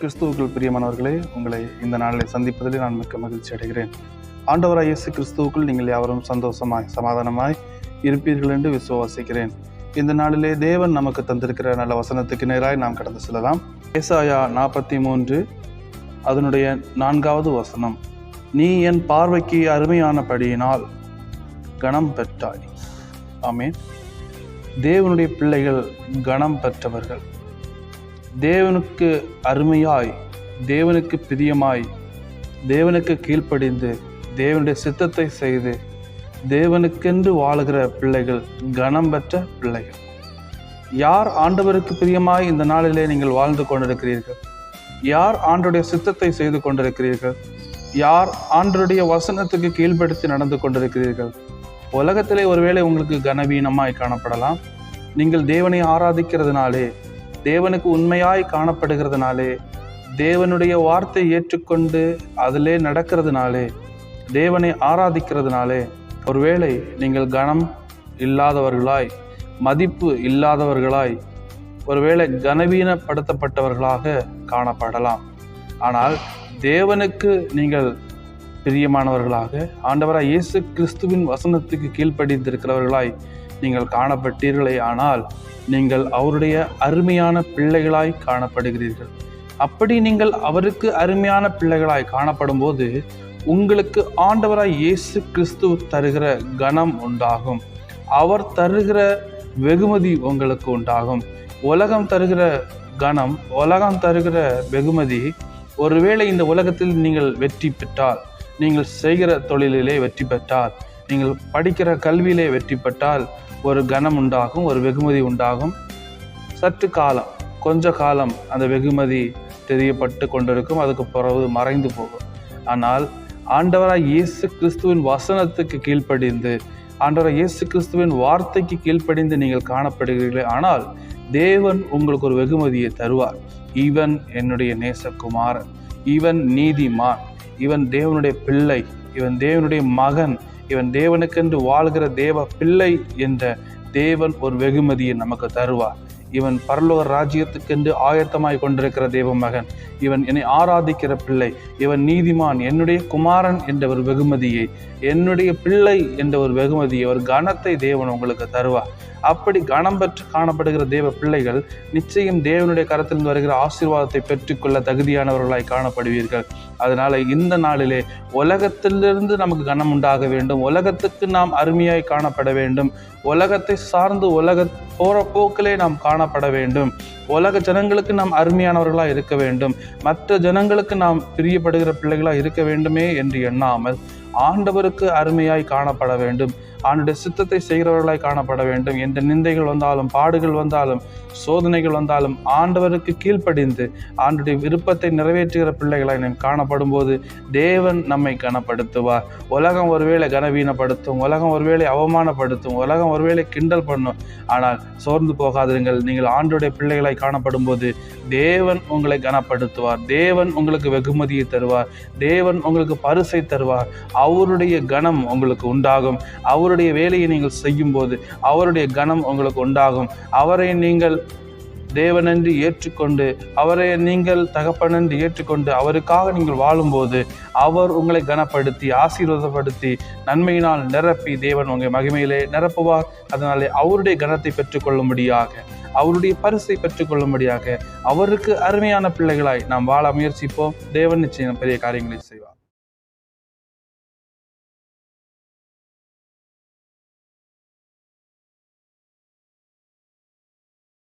கிறிஸ்துவுக்குள் பிரியமானவர்களே உங்களை இந்த நாளில் சந்திப்பதில் நான் மிக்க மகிழ்ச்சி அடைகிறேன். ஆண்டவராய் இயேசு கிறிஸ்துவுக்குள் நீங்கள் யாவரும் சந்தோஷமாய் சமாதானமாய் இருப்பீர்கள் என்று விசுவாசிக்கிறேன். இந்த நாளிலே தேவன் நமக்கு தந்திருக்கிற நல்ல வசனத்துக்கு நேராய் நாம் கடந்து செல்லலாம். ஏசாயா நாற்பத்தி மூன்று அதனுடைய நான்காவது வசனம். நீ என் பார்வைக்கு அருமையானபடியினால் கணம் பெற்றாய். ஆமென். தேவனுடைய பிள்ளைகள் கணம் பெற்றவர்கள். தேவனுக்கு அருமையாய் தேவனுக்கு பிரியமாய் தேவனுக்கு கீழ்ப்படிந்து தேவனுடைய சித்தத்தை செய்து தேவனுக்கென்று வாழுகிற பிள்ளைகள் கனம் பெற்ற பிள்ளைகள். யார் ஆண்டவருக்கு பிரியமாய் இந்த நாளிலே நீங்கள் வாழ்ந்து கொண்டிருக்கிறீர்கள்? யார் ஆண்டுடைய சித்தத்தை செய்து கொண்டிருக்கிறீர்கள்? யார் ஆண்டருடைய வசனத்துக்கு கீழ்ப்படுத்தி நடந்து கொண்டிருக்கிறீர்கள்? உலகத்திலே ஒருவேளை உங்களுக்கு கனவீனமாய் காணப்படலாம். நீங்கள் தேவனை ஆராதிக்கிறதுனாலே தேவனுக்கு உண்மையாய் காணப்படுகிறதுனாலே தேவனுடைய வார்த்தை ஏற்றுக்கொண்டு அதிலே நடக்கிறதுனாலே தேவனை ஆராதிக்கிறதுனாலே ஒருவேளை நீங்கள் கனம் இல்லாதவர்களாய் மதிப்பு இல்லாதவர்களாய் ஒருவேளை கனவீனப்படுத்தப்பட்டவர்களாக காணப்படலாம். ஆனால் தேவனுக்கு நீங்கள் பிரியமானவர்களாக ஆண்டவராக இயேசு கிறிஸ்துவின் வசனத்துக்கு கீழ்ப்படிந்திருக்கிறவர்களாய் நீங்கள் காணப்பட்டீர்களே ஆனால் நீங்கள் அவருடைய அருமையான பிள்ளைகளாய் காணப்படுகிறீர்கள். அப்படி நீங்கள் அவருக்கு அருமையான பிள்ளைகளாய் காணப்படும் போது உங்களுக்கு ஆண்டவராய் இயேசு கிறிஸ்து தருகிற கணம் உண்டாகும். அவர் தருகிற வெகுமதி உங்களுக்கு உண்டாகும். உலகம் தருகிற கணம் உலகம் தருகிற வெகுமதி ஒருவேளை இந்த உலகத்தில் நீங்கள் வெற்றி பெற்றால் நீங்கள் செய்கிற தொழிலிலே வெற்றி பெற்றால் நீங்கள் படிக்கிற கல்வியிலே வெற்றி பெற்றால் ஒரு கணம் உண்டாகும் ஒரு வெகுமதி உண்டாகும். சற்று காலம் கொஞ்ச காலம் அந்த வெகுமதி தெரியப்பட்டு கொண்டிருக்கும். அதுக்கு பிறகு மறைந்து போகும். ஆனால் ஆண்டவராக இயேசு கிறிஸ்துவின் வசனத்துக்கு கீழ்ப்படிந்து ஆண்டவராக இயேசு கிறிஸ்துவின் வார்த்தைக்கு கீழ்ப்படிந்து நீங்கள் காணப்படுகிறீர்களே. ஆனால் தேவன் உங்களுக்கு ஒரு வெகுமதியை தருவார். இவன் என்னுடைய நேசகுமாரன். இவன் நீதிமான். இவன் தேவனுடைய பிள்ளை. இவன் தேவனுடைய மகன். இவன் தேவனுக்கென்று வாழ்கிற தேவ பிள்ளை என்ற தேவன் ஒரு வெகுமதியை நமக்கு தருவார். இவன் பரலோக ராஜ்யத்துக்கென்று ஆயத்தமாய் கொண்டிருக்கிற தேவ மகன் இவன் என்னை ஆராதிக்கிற பிள்ளை. இவன் நீதிமான் என்னுடைய குமாரன் என்ற ஒரு வெகுமதியை. என்னுடைய பிள்ளை என்ற ஒரு வெகுமதியை ஒரு கணத்தை தேவன் உங்களுக்கு தருவார். அப்படி கணம் பெற்று காணப்படுகிற தேவ பிள்ளைகள் நிச்சயம் தேவனுடைய கரத்திலிருந்து வருகிற ஆசீர்வாதத்தை பெற்றுக்கொள்ள தகுதியானவர்களாய் காணப்படுவீர்கள். அதனால் இந்த நாளிலே உலகத்திலிருந்து நமக்கு கனம் உண்டாக வேண்டும். உலகத்துக்கு நாம் அருமையாய் காணப்பட வேண்டும். உலகத்தை சார்ந்து உலக போகிற போக்கிலே நாம் காணப்பட வேண்டும். உலக ஜனங்களுக்கு நாம் அருமையானவர்களாக இருக்க வேண்டும். மற்ற ஜனங்களுக்கு நாம் பிரியப்படுகிற பிள்ளைகளாக இருக்க வேண்டுமே என்று எண்ணாமல் ஆண்டவருக்கு அருமையாய் காணப்பட வேண்டும். ஆண்டுடைய சித்தத்தை செய்கிறவர்களாய் காணப்பட வேண்டும். எந்த நிந்தைகள் வந்தாலும் பாடுகள் வந்தாலும் சோதனைகள் வந்தாலும் ஆண்டவருக்கு கீழ்ப்படிந்து ஆண்டுடைய விருப்பத்தை நிறைவேற்றுகிற பிள்ளைகளாய் நாம் காணப்படும் போது தேவன் நம்மை கனப்படுத்துவார். உலகம் ஒருவேளை கனவீனப்படுத்தும் உலகம் ஒருவேளை அவமானப்படுத்தும் உலகம் ஒருவேளை கிண்டல் பண்ணும். ஆனால் சோர்ந்து போகாதிருங்கள். நீங்கள் ஆண்டுடைய பிள்ளைகளாய் காணப்படும் போது தேவன் உங்களை கனப்படுத்துவார். தேவன் உங்களுக்கு வெகுமதியை தருவார். தேவன் உங்களுக்கு பரிசை தருவார். அவருடைய கணம் உங்களுக்கு உண்டாகும். அவருடைய வேலையை நீங்கள் செய்யும்போது அவருடைய கணம் உங்களுக்கு உண்டாகும். அவரை நீங்கள் தேவனென்று ஏற்றுக்கொண்டு அவரை நீங்கள் தகப்பனென்று ஏற்றுக்கொண்டு அவருக்காக நீங்கள் வாழும்போது அவர் உங்களை கனப்படுத்தி ஆசீர்வாதப்படுத்தி நன்மையினால் நிரப்பி தேவன் உங்கள் மகிமையிலே நிரப்புவார். அதனாலே அவருடைய கனத்தை பெற்றுக்கொள்ளும்படியாக அவருடைய பரிசை பெற்றுக்கொள்ளும்படியாக அவருக்கு அருமையான பிள்ளைகளாய் நாம் வாழ முயற்சிப்போம். தேவன் நிச்சயம் பெரிய காரியங்களை செய்வார்.